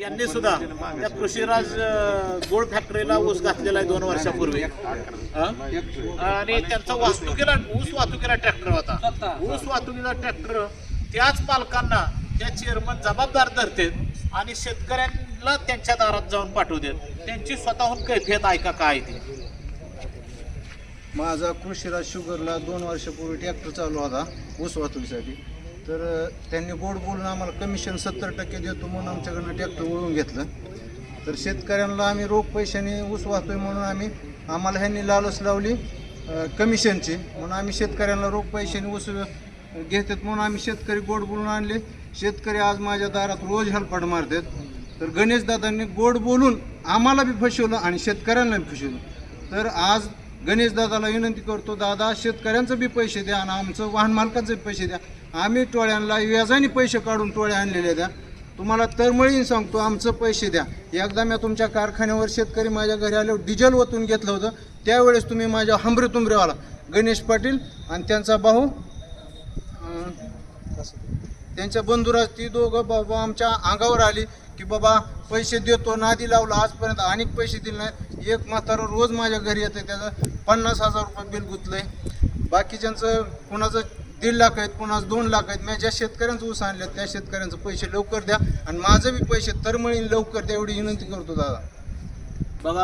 यांनी सुद्धा त्या कृषीराज अ, गोल्ड फॅक्टरीला ऊस घातलेला आहे दोन वर्षापूर्वी. आणि त्यांचा वाहतुकीला ऊस वाहतुकीला ट्रॅक्टर होता. ऊस वाहतुकीला ट्रॅक्टर त्याच पालकांना त्या चेअरमन जबाबदार धरतात आणि शेतकऱ्यांना त्यांच्या दारात जाऊन पाठवतात. त्यांची स्वतःहून कैफियत ऐका काय ते? माझा कृषीराज शुगरला दोन वर्षापूर्वी ट्रॅक्टर चालू होता ऊस वाहतुकीसाठी. तर त्यांनी गोड बोलून आम्हाला कमिशन सत्तर टक्के देतो म्हणून आमच्याकडनं ट्रॅक्टर वळून घेतलं. तर शेतकऱ्यांना आम्ही रोख पैशाने ऊस वाहतोय म्हणून आम्ही आम्हाला ह्यांनी लालच लावली कमिशनची म्हणून आम्ही शेतकऱ्यांना रोख पैशाने ऊस घेतात म्हणून आम्ही शेतकरी गोड बोलून आणले. शेतकरी आज माझ्या दारात रोज हलपाट मारतात. तर गणेशदादांनी गोड बोलून आम्हाला बी फसवलं आणि शेतकऱ्यांना बी फसवलं. तर आज गणेशदादाला विनंती करतो दादा शेतकऱ्यांचं बी पैसे द्या आणि आमचं वाहन मालकांचं बी पैसे द्या. आम्ही टोळ्यांना व्याजाने पैसे काढून टोळ्या आणलेले द्या. तुम्हाला तरमळीन सांगतो आमचं पैसे द्या. एकदा मी तुमच्या कारखान्यावर शेतकरी माझ्या घरी आल्यावर डिझेल ओतून घेतलं होतं. त्यावेळेस तुम्ही माझ्या हमरे तुंबरेवाला गणेश पाटील आणि त्यांचा भाऊ त्यांच्या बंधुराज ती दोघं बाबा आमच्या अंगावर आली की बाबा पैसे देतो नादी लावला आजपर्यंत अनेक पैसे दिले नाही एक म्हातारा रोज माझ्या घरी येतं त्याचं पन्नास हजार रुपये बिल गुतलं आहे बाकीच्यांचं कुणाचं दीड लाख आहेत कुणाचं दोन लाख आहेत. मी ज्या शेतकऱ्यांचं ऊस आणलं त्या शेतकऱ्यांचं पैसे लवकर द्या. आणि माझं बी पैसे तरमळीन लवकर. द्या एवढी विनंती करतो दादा.